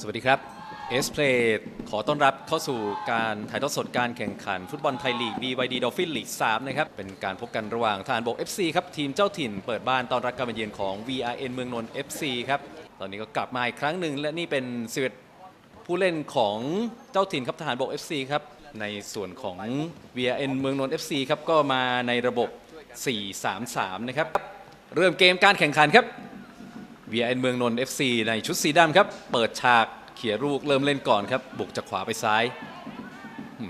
สวัสดีครับเอสเพลขอต้อนรับเข้าสู่การถ่ายทอดสดการแข่งขัน ฟุตบอลไทยลีก BYD Dolphin League 3นะครับ เป็นการพบกันระหว่างทหารบก FC ครับ ทีมเจ้าถิ่นเปิดบ้านต้อนรับการมาเยือนของ VRN เมืองนนท์ FC ครับ ตอนนี้ก็กลับมาอีกครั้งหนึ่ง และนี่เป็น11ผู้เล่นของเจ้าถิ่นครับทหารบก FC ครับ ในส่วนของ VRN เมืองนนท์ FC ครับก็มาในระบบ 4-3-3 นะครับ เริ่มเกมการแข่งขันครับ VN เมืองนนท์ FC ในชุดสีดำครับ เปิดฉากเขี่ยลูกเริ่มเล่นก่อนครับ บุกจากขวาไปซ้าย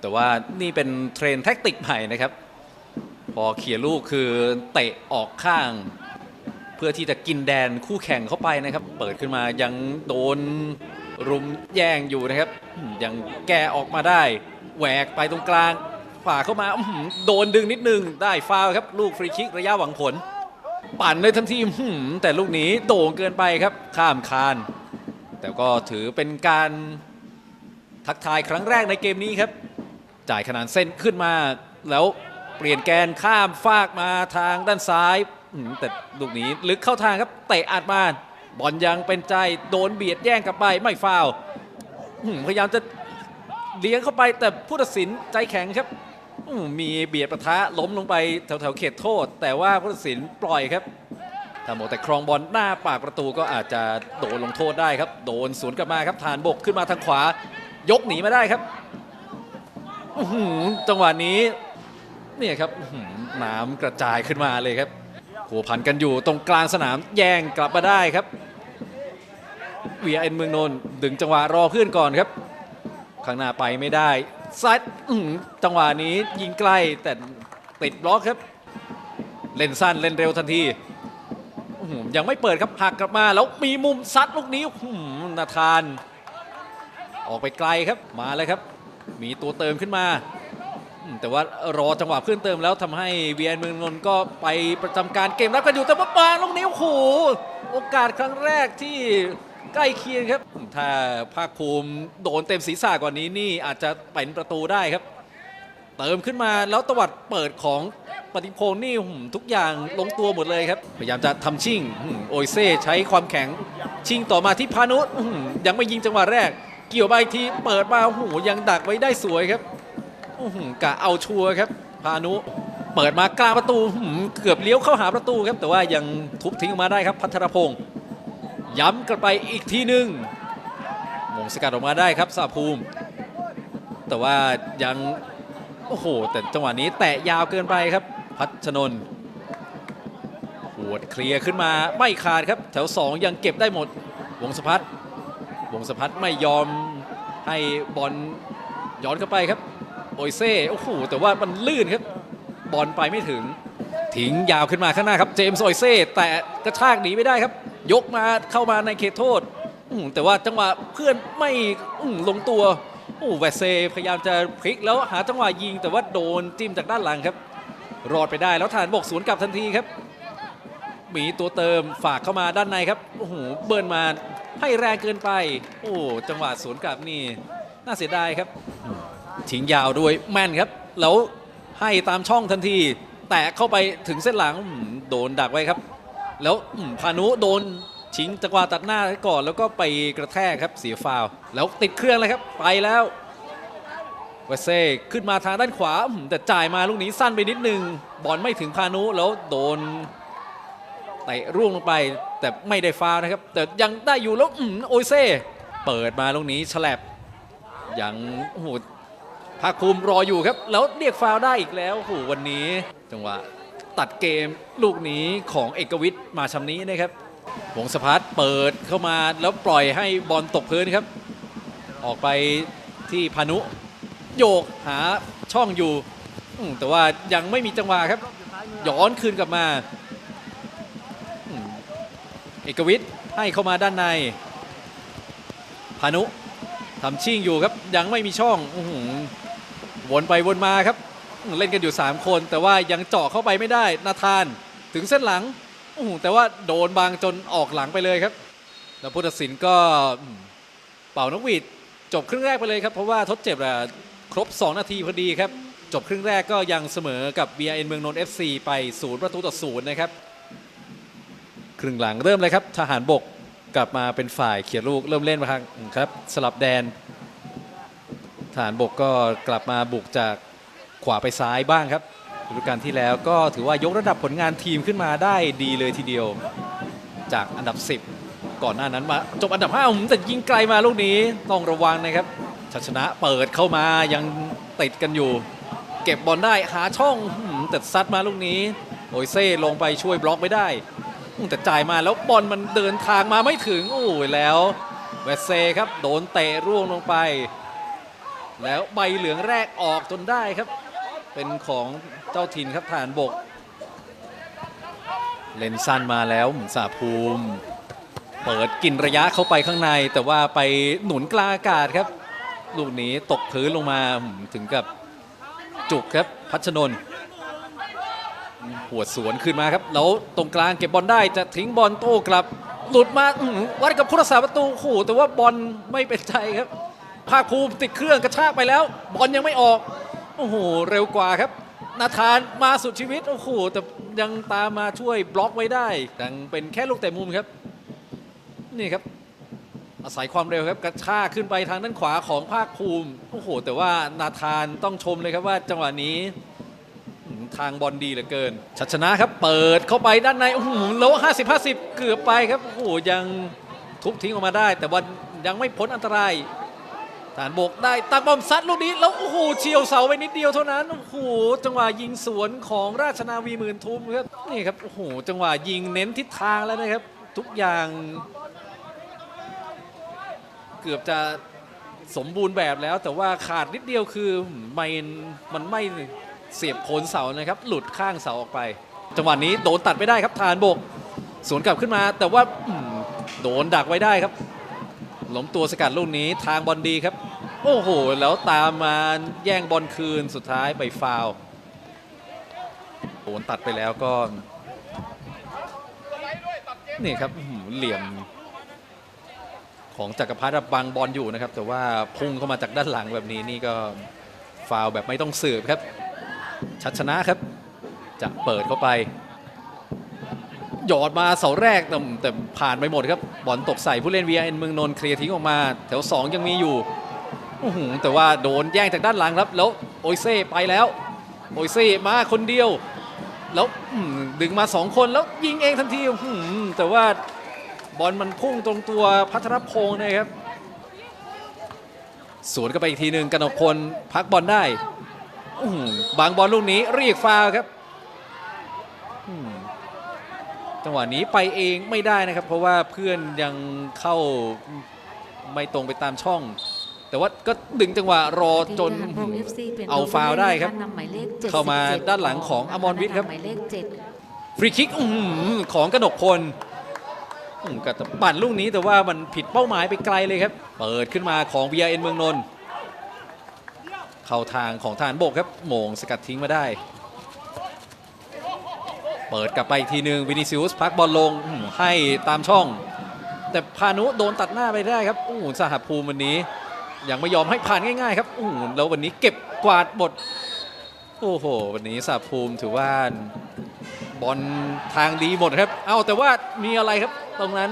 แต่ว่านี่เป็นเทรนแท็กติกใหม่นะครับ พอเขี่ยลูกคือเตะออกข้าง เพื่อที่จะกินแดนคู่แข่งเข้าไปนะครับ เปิดขึ้นมายังโดนรุมแย่งอยู่นะครับยังแก้ออกมาได้แหวกไปตรงกลางฝ่าเข้ามาโดนดึงนิดนึงได้ฟาวครับ ลูกฟรีคิกระยะหวังผล ปั่นเลยทันทีมแต่ลูกนี้โด่งเกินไปครับ ข้ามคาน แต่ก็ถือเป็นการทักทายครั้งแรกในเกมนี้ครับ จ่ายขนานเส้นขึ้นมา แล้วเปลี่ยนแกนข้ามฟากมาทางด้านซ้ายแต่ลูกนี้ลึกเข้าทางครับเตะอัดมาบอลยังเป็นใจโดนเบียดแย่งกลับไปไม่ฟาวพยายามจะเลี้ยงเข้าไปแต่ผู้ตัดสินใจแข็งครับ มีเบียดประทะล้มลงไปแถวๆเขตโทษ แต่ว่าผู้ตัดสินปล่อยครับถ้าหมดแต่ครองบอลหน้าปากประตูก็อาจจะโดนลงโทษได้ครับ โดนสวนกลับมาครับฐานบกขึ้นมาทางขวา ยกหนีมาได้ครับจังหวะนี้เนี่ยครับน้ำกระจายขึ้นมาเลยครับหัวพันกันอยู่ตรงกลางสนามแย่งกลับมาได้ครับเวียเอ็นเมืองนนท์ดึงจังหวะรอเพื่อนก่อนครับ ข้างหน้าไปไม่ได้ ซัดอื้อหือจังหวะนี้ยิงไกลแต่ติดบล็อกครับ เล่นสั้นเล่นเร็วทันทีอื้อหือยังไม่เปิดครับหักกลับมา แล้วมีมุมซัดลูกนี้อื้อหือนาธาน ออกไปไกลครับมาเลยครับ มีตัวเติมขึ้นมาอืมแต่ว่ารอจังหวะเพื่อนเติมแล้วทำให้เวียนเมืองนนท์ก็ไปประจำการเกมรับกันอยู่แต่ว่าปาลูกนี้โอ้โหโอกาสครั้งแรกที่ ใกล้เคียงครับ ถ้าภาคภูมิโดนเต็มศีรษะกว่านี้นี่อาจจะเป็นประตูได้ครับ เติมขึ้นมาแล้วตวัดเปิดของปฏิพงศ์นี่หทุกอย่างลงตัวหมดเลยครับ พยายามจะทำชิ่งโอเซ่ใช้ความแข็งชิ่งต่อมาที่พานุยังไม่ยิงจังหวะแรก เกี่ยวไปอีกทีเปิดมาโอ้โหยังดักไว้ได้สวยครับกะเอาชัวร์ครับพานุเปิดมากลางประตูเกือบเลี้ยวเข้าหาประตูครับ แต่ว่ายังทุบทิ้งออกมาได้ครับ พัทรพงศ์ ย้ำกลับไปอีกทีหนึ่งมงสกัดออกมาได้ครับสาภูมิ แต่ว่ายัง โอ้โห แต่จังหวะนี้แตะยาวเกินไปครับ พัชนนหัวดเคลียร์ขึ้นมาไม่ขาดครับ แถว 2 ยังเก็บได้หมด วงสพัฒวงสพัฒไม่ยอมให้บอลย้อนเข้าไปครับโอยเซ่โอ้โหแต่ว่ามันลื่นครับ บอลไปไม่ถึง ทิ้งยาวขึ้นมาข้างหน้าครับ เจมส์โอยเซ่แต่กระชากหนีไม่ได้ครับ ยกมาเข้ามาในเขตโทษแต่ว่าจังหวะเพื่อนไม่ลงตัวโอ้แวเซพยายามจะพลิกแล้วหาจังหวะยิง แต่ว่าโดนจิ้มจากด้านหลังครับ รอดไปได้แล้วฐานบกสวนกลับทันทีครับ มีตัวเติมฝากเข้ามาด้านในครับโอ้โหเบิร์นมาให้แรงเกินไป โอ้จังหวะสวนกลับนี่น่าเสียดายครับทิ้งยาวด้วยแม่นครับ แล้วให้ตามช่องทันที แตะเข้าไปถึงเส้นหลังโดนดักไว้ครับ แล้วพานุโดนชิงจังหวะตัดหน้าไว้ก่อนแล้วก็ไปกระแทกครับเสียฟาวแล้วติดเครื่องเลยครับไปแล้วเวเซ่ขึ้นมาทางด้านขวา แต่จ่ายมาลูกนี้สั้นไปนิดนึง บอลไม่ถึงพานุแล้วโดนเตะร่วงลงไป แต่ไม่ได้ฟาวนะครับ แต่ยังได้อยู่แล้วโอเซ่เปิดมาลูกนี้ฉลับยังโอ้โหภาคภูมิรออยู่ครับ แล้วเรียกฟาวได้อีกแล้วโอ้โหวันนี้จังหวะ ตัดเกมลูกนี้ของเอกวิทย์มาชำนี้นะครับวงสะพัดเปิดเข้ามาแล้วปล่อยให้บอลตกพื้นครับ ออกไปที่พานุ โยกหาช่องอยู่ แต่ว่ายังไม่มีจังหวะครับ ย้อนคืนกลับมา เอกวิทย์ให้เข้ามาด้านในพานุทำชิ่งอยู่ครับ ยังไม่มีช่องอวนไปวนมาครับ เล่นกันอยู่ 3 คน แต่ว่ายังเจาะเข้าไปไม่ได้นาธานถึงเส้นหลังโอ้โหแต่ว่าโดนบางจนออกหลังไปเลยครับ แล้วผู้ตัดสินก็เป่านกหวีดจบครึ่งแรกไปเลยครับ เพราะว่าทดเจ็บอะครบ 2 นาทีพอดีครับ จบครึ่งแรกก็ยังเสมอกับ BRN เมืองนนท์ FC ไป0ประตูต่อ0นะครับ ครึ่งหลังเริ่มเลยครับ ทหารบกกลับมาเป็นฝ่ายเขียนลูกเริ่มเล่นมาครับครับ สลับแดนฐานบกก็กลับมาบุกจาก ขวาไปซ้ายบ้างครับฤดูกาลที่แล้วก็ถือว่ายกระดับผลงานทีมขึ้นมาได้ดีเลยทีเดียว จากอันดับ 10 ก่อนหน้านั้นมา จบอันดับ5ผมแต่ยิงไกลมาลูกนี้ต้องระวังนะครับชัยชนะเปิดเข้ามายังติดกันอยู่ เก็บบอลได้หาช่องแต่ซัดมาลูกนี้โอยเซ่ลงไปช่วยบล็อกไม่ได้แต่จ่ายมาแล้วบอลมันเดินทางมาไม่ถึงโอ้ยแล้วเวสเซ่ครับโดนเตะร่วงลงไป แล้วใบเหลืองแรกออกจนได้ครับ เป็นของเจ้าถิ่นครับฐานบก เลนสั้นมาแล้วหมุนสาภูมิ เปิดกินระยะเข้าไปข้างใน แต่ว่าไปหนุนกลางอากาศครับ ลูกนี้ตกพื้นลงมาถึงกับจุกครับพัชนน์หัวสวนขึ้นมาครับ แล้วตรงกลางเก็บบอลได้จะทิ้งบอลโต้กลับ หลุดมาวัดกับผู้รักษาประตูโอ้โหแต่ว่าบอลไม่เป็นใจครับภาคภูมิติดเครื่องกระชากไปแล้ว บอลยังไม่ออก โอ้โห เร็วกว่าครับ นาธานมาสุดชีวิต โอ้โห แต่ยังตามมาช่วยบล็อกไว้ได้ยังเป็นแค่ลูกเตะมุมครับ นี่ครับ อาศัยความเร็วครับกระชากขึ้นไปทางด้านขวาของภาคภูมิ โอ้โห แต่ว่านาธานต้องชมเลยครับว่าจังหวะนี้ทางบอลดีเหลือเกิน ชัชนะครับ เปิดเข้าไปด้านใน โอ้โหแล้ว50 50เกือบไปครับ โอ้โห ยังทุบทิ้งออกมาได้ แต่ว่ายังไม่พ้นอันตราย ฐานบกได้ตักบอมซัดลูกนี้แล้วโอ้โหเฉียวเสาไปนิดเดียวเท่านั้นโอ้โหจังหวะยิงสวนของราชนาวีหมื่นทุมครับนี่ครับโอ้โหจังหวะยิงเน้นทิศทางแล้วนะครับ ทุกอย่าง เกือบจะสมบูรณ์แบบแล้ว แต่ว่าขาดนิดเดียวคือไม่มันไม่เสียบโคนเสานะครับ หลุดข้างเสาออกไป จังหวะนี้โดนตัดไม่ได้ครับฐานบกสวนกลับขึ้นมา แต่ว่าโดนดักไว้ได้ครับ หลมตัวสกัดลูกนี้ทางบอลดีครับ โอ้โห แล้วตามมาแย่งบอลคืนสุดท้ายไปฟาวโดนตัดไปแล้วก็นี่ครับเหลี่ยมของจักรพัฒน์บังบอลอยู่นะครับ แต่ว่าพุ่งเข้ามาจากด้านหลังแบบนี้นี่ก็ฟาวแบบไม่ต้องสืบครับ ชัดชนะครับ จะเปิดเข้าไป หยอดมาเสาแรกแต่ผ่านไปหมดครับบอลตกใส่ผู้เล่น VN เมืองนนท์เคลียร์ทิ้งออกมา แถว 2 ยังมีอยู่ อื้อหือแต่ว่าโดนแย่งจากด้านหลังครับ แล้วโอยเซ่ไปแล้ว โอยเซ่มาคนเดียว แล้วอื้อดึงมา2คนแล้วยิงเองทันทีอื้อหือแต่ว่าบอลมันพุ่งตรงตัวพัทรพงศ์นะครับ สวนกันไปอีกทีหนึ่งกนกพลพักบอลได้อื้อหือบางบอลลูกนี้เรียกฟาวครับอืมจังหวะนี้ไปเองไม่ได้นะครับ เพราะว่าเพื่อนยังเข้าไม่ตรงไปตามช่อง แต่ว่าก็ดึงจังหวะรอจนทีมงาน Pro FC ปลี่ยนเอาตัวฟาวล์ได้ครับนำหมายเลขเข้ามา77ด้านหลังของอมรวิทย์ครับหมายเลขเจ็ดฟรีคิกอื้อหือของกนกพลอื้อกับปั่นลูกนี้แต่ว่ามันผิดเป้าหมายไปไกลเลยครับ เปิดขึ้นมาของ VRN เมืองนนท์เข้าทางของทหารบกครับโหมงสกัดทิ้งมาได้ เปิดกลับไปอีกทีหนึ่งวินิซิอุสพักบอลลงอื้อให้ตามช่อง แต่พานุโดนตัดหน้าไปได้ครับโอ้โหสหภูมิวันนี้ ยังไม่ยอมให้ผ่านง่ายๆครับโอ้แล้ววันนี้เก็บกวาดหมดโอ้โห วันนี้สหภูมิถือว่าบอลทางดีหมดครับ เอาแต่ว่ามีอะไรครับ ตรงนั้น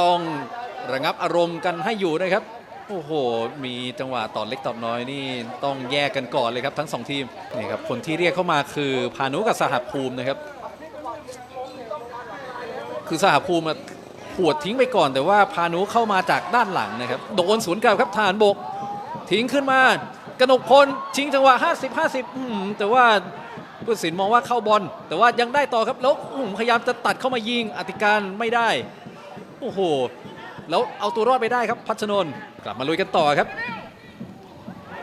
ต้องระงับอารมณ์กันให้อยู่นะครับ โอ้โห มีจังหวะต่อเล็กต่อน้อยนี่ต้องแยกกันก่อนเลยครับทั้งสองทีมนี่ครับคนที่เรียกเข้ามาคือพานุกับสหภูมินะครับ คือสหภูมิ หวดทิ้งไปก่อน แต่ว่าพานุเข้ามาจากด้านหลังนะครับ โดนสวนกลับครับฐานบก ทิ้งขึ้นมากนกพลชิงจังหวะ 50 50อืมแต่ว่าผู้สินมองว่าเข้าบอล แต่ว่ายังได้ต่อครับแล้วอื้อหือพยายามจะตัดเข้ามายิงอธิการไม่ได้ โอ้โห แล้วเอาตัวรอดไปได้ครับ พัชนน์กลับมาลุยกันต่อครับ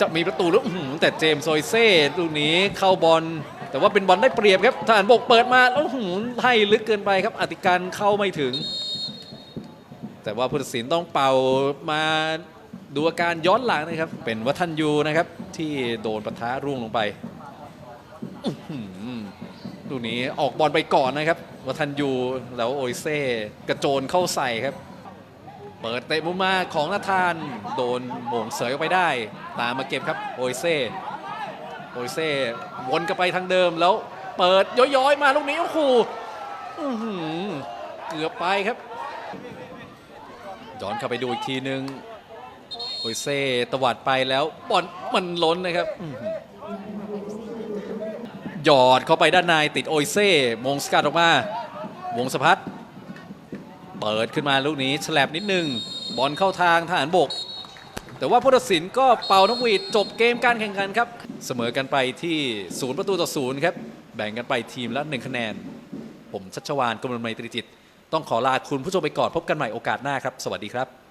จะมีประตูแล้วอื้อหือแต่เจมส์โซยเซ่ลูกนี้เข้าบอลแต่ว่าเป็นบอลได้เปรียบครับทหารบกเปิดมาแล้วอื้อหือให้ลึกเกินไปครับอธิการเข้าไม่ถึง แต่ว่าผู้ตัดสินต้องเป่ามาดูอาการย้อนหลังนะครับ เป็นวัฒนยูนะครับ ที่โดนปะทะร่วงลงไปอืมลูกนี้ออกบอลไปก่อนนะครับ วัฒนยูแล้วโอเซ่กระโจนเข้าใส่ครับ เปิดเตะมุมมาของนาธาน โดนโหม่งเสยออกไปได้ ตามมาเก็บครับโอเซ่โอเซ่วนกลับไปทางเดิมแล้ว เปิดย้อยๆมาลูกนี้โอ้โหเกือบไปครับ ย้อนเข้าไปดูอีกทีนึงโอเซ่ตวัดไปแล้วบอลมันล้นนะครับหยอดเข้าไปด้านในติดโอเซ่มงสกัดออกมา วงสะพัดเปิดขึ้นมาลูกนี้ฉลบนิดนึง บอลเข้าทางทหารบก แต่ว่าผู้ตัดสินก็เป่านกหวีดจบเกมการแข่งขันครับ เสมอกันไปที่ศูนย์ประตูต่อศูนย์ครับ แบ่งกันไปทีมละหนึ่งคะแนน ผมชัชวานกมลไมตรีจิต ต้องขอลาคุณผู้ชมไปก่อนพบกันใหม่โอกาสหน้าครับ สวัสดีครับ